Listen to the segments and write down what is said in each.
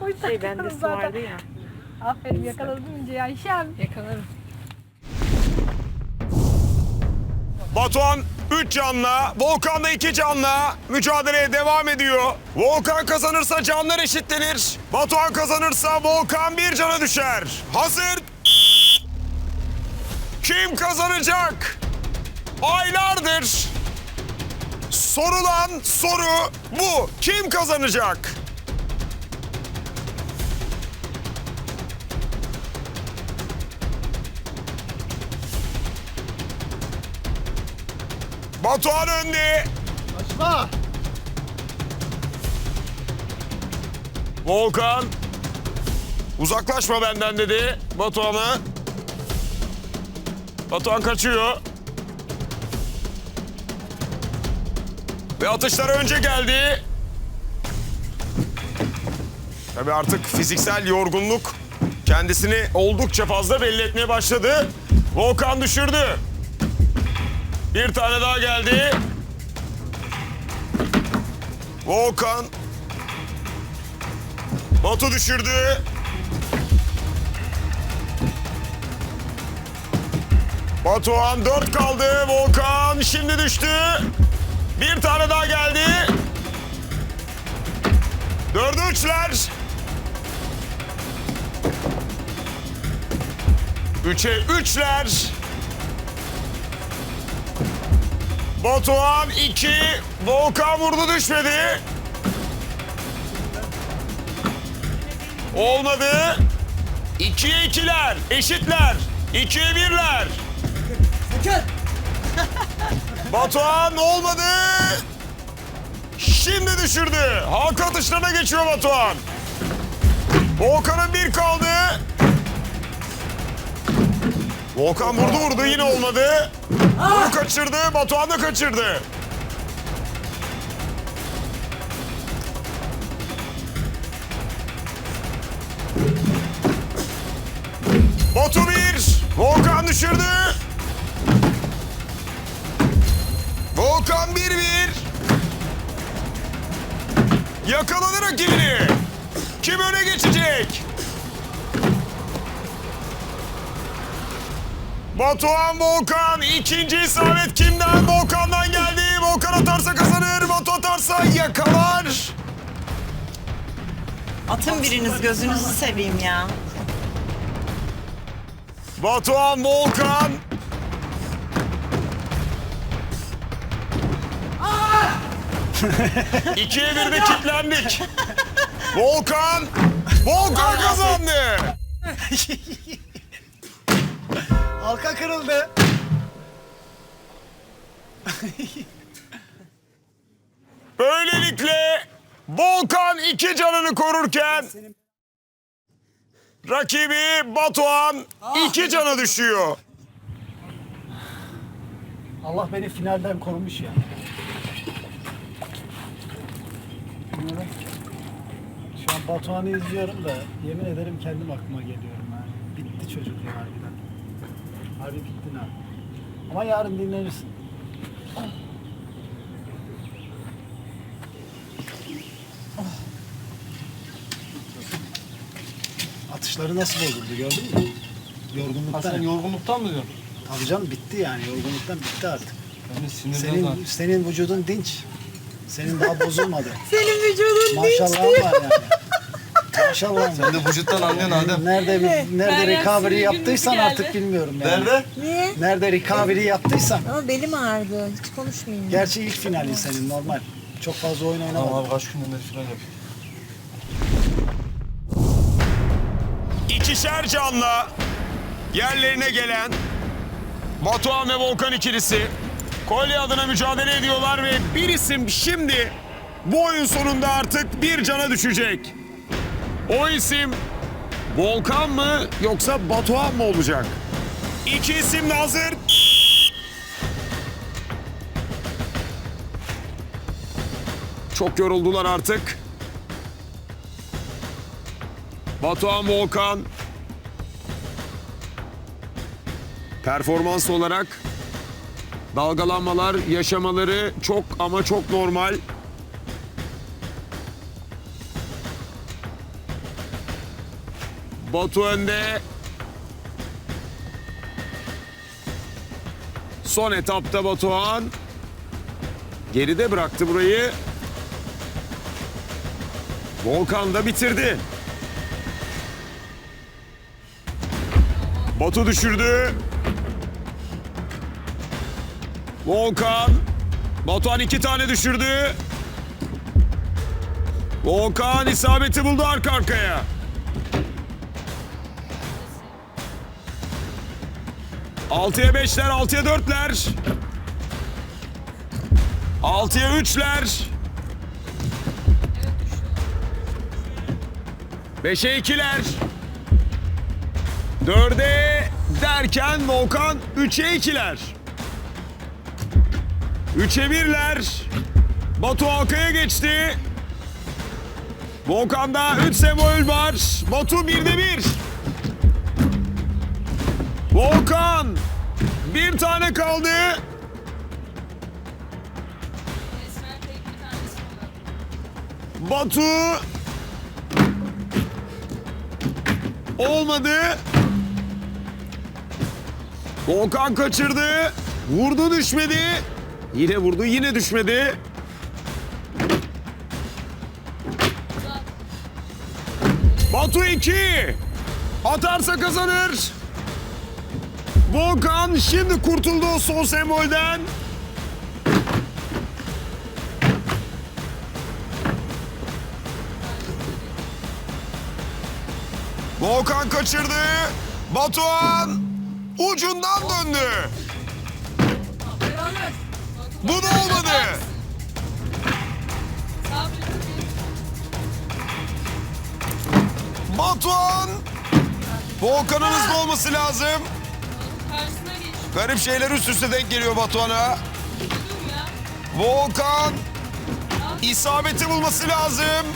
O yüzden Şey bende yakaladım vardı ya. Aferin yakaladın İnce'yi Ayşem. Yakalarım. Batuhan 3 canla, Volkan da 2 canla mücadeleye devam ediyor. Volkan kazanırsa canlar eşitlenir. Batuhan kazanırsa Volkan bir cana düşer. Hazır. Kim kazanacak? Aylardır sorulan soru bu. Kim kazanacak? Batuhan önde. Açma. Volkan. Uzaklaşma benden dedi Batuhan'a. Batuhan kaçıyor. Ve atışlar önce geldi. Tabii artık fiziksel yorgunluk kendisini oldukça fazla belli etmeye başladı. Volkan düşürdü. Bir tane daha geldi. Volkan Batu düşürdü. Batuhan dört kaldı. Volkan şimdi düştü. Bir tane daha geldi. Dördü üçler. Üçe üçler. Batuhan iki. Volkan vurdu düşmedi. Olmadı. İkiye ikiler. Eşitler. İkiye birler. Batuhan olmadı. Şimdi düşürdü. Halka atışlarına geçiyor Batuhan. Volkan'ın bir kaldı. Volkan vurdu vurdu yine olmadı. Bunu kaçırdı. Batuhan da kaçırdı. Batu bir. Volkan düşürdü. Volkan bir bir. Yakaladı rakibini. Kim öne geçecek? Batuhan Volkan. ikinci isabet kimden? Volkan'dan geldi. Volkan atarsa kazanır. Batu atarsa yakalar. Atın biriniz gözünüzü seveyim ya. Batuhan Volkan. İkiye bir de kilitlendik. Volkan. Volkan kazandı. Kırıldı. Böylelikle Volkan iki canını korurken rakibi Batuhan iki cana düşüyor. Allah beni finalden korumuş ya. Şu an Batuhan'ı izliyorum da yemin ederim kendim aklıma geliyorum yani. Bitti çocuk ya harbiden. Harbi bittin ha. Ama yarın dinlenirsin. Atışları nasıl bozuldu gördün mü? Yorgunluktan. Sen yorgunluktan mı diyorsun? Tabii canım bitti yani. Yorgunluktan bitti artık. Sinirden Senin zaten. senin vücudun dinç. Senin daha bozulmadı. Senin vücudun Maşallah var yani. Maşallah. Sen de vücuttan anlıyorsun Adem. Nerede bir- nerede Meryem recovery yaptıysan artık geldi. bilmiyorum yani. Nerede? Niye? Nerede recovery yaptıysan. Ama belim ağrıdı. Hiç konuşmayayım. Gerçi ilk finalin senin normal. Çok fazla oyun Tamam oynamadın. abi kaç günden beri falan yapıyorum. İkişer canla yerlerine gelen Batuhan ve Volkan ikilisi kolye adına mücadele ediyorlar ve bir isim şimdi bu oyun sonunda artık bir cana düşecek. O isim Volkan mı yoksa Batuhan mı olacak? İki isim de hazır. Çok yoruldular artık. Batuhan Volkan performans olarak dalgalanmalar yaşamaları çok ama çok normal. Batu önde. Son etapta Batuhan. Geride bıraktı burayı. Volkan da bitirdi. Batu düşürdü. Volkan. Batuhan iki tane düşürdü. Volkan isabeti buldu arka arkaya. Altıya beşler, altıya dörtler. Altıya üçler. Beşe ikiler. Dörde derken Volkan üçe ikiler. Üçe birler. Batu Halkaya geçti. Volkan'da 3 sembol var. Batu 1'de 1. bir tane kaldı. Batu olmadı. Volkan kaçırdı. Vurdu düşmedi. Yine vurdu yine düşmedi. Batu 2. Atarsa kazanır. Volkan şimdi kurtuldu o son sembolden. Volkan kaçırdı. Batuhan ucundan döndü. Bu da olmadı. Batuhan. Volkan'ın hızlı olması lazım. Garip şeyler üst üste denk geliyor Batuhan'a. Volkan isabeti bulması lazım.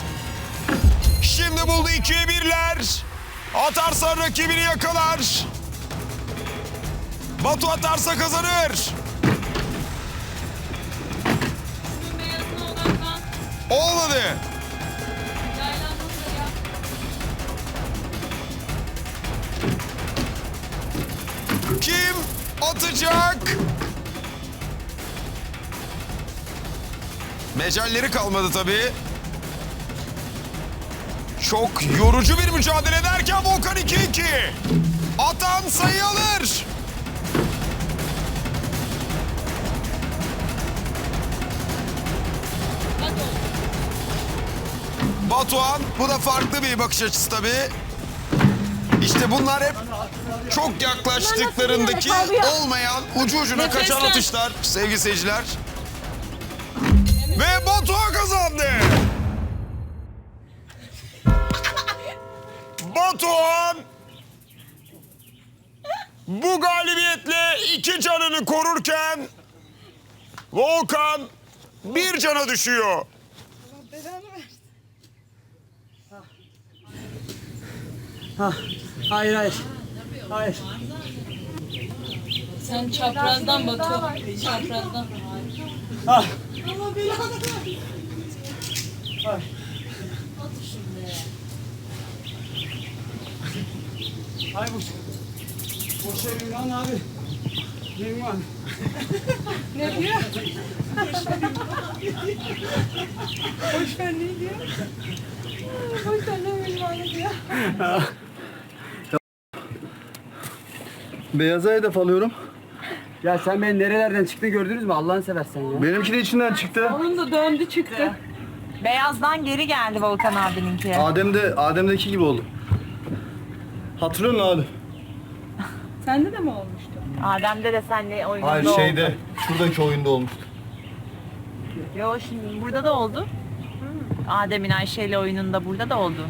Şimdi buldu ikiye birler. Atarsa rakibini yakalar. Batu atarsa kazanır. Olmadı. Kim atacak? Mecalleri kalmadı tabii. Çok yorucu bir mücadele derken Volkan 2-2. Atan sayı alır. Batuhan bu da farklı bir bakış açısı tabii. İşte bunlar hep çok yaklaştıklarındaki olmayan ucu ucuna kaçan atışlar sevgili seyirciler. Ve Batuhan kazandı. Batuhan bu galibiyetle iki canını korurken Volkan bir cana düşüyor. Hayır hayır. Hayır. Sen çaprazdan Batu. Çaprazdan. Ah. Ay bu. Boş verin lan abi. Benim var. Ne diyor? Boş ver ne diyor? Boş ver ne bilmem diyor. Beyaza hedef alıyorum. Ya sen beni nerelerden çıktı gördünüz mü? Allah'ını seversen ya. Benimki de içinden çıktı. Onun da döndü çıktı. Beyazdan geri geldi Volkan abininki. Adem de Adem'deki gibi oldu. Hatırlıyor musun abi? Sende de mi olmuştu? Adem'de de seninle oyunda Hayır oldu. şeyde. Şuradaki oyunda olmuştu. Yo şimdi burada da oldu. Adem'in Ayşe ile oyununda burada da oldu.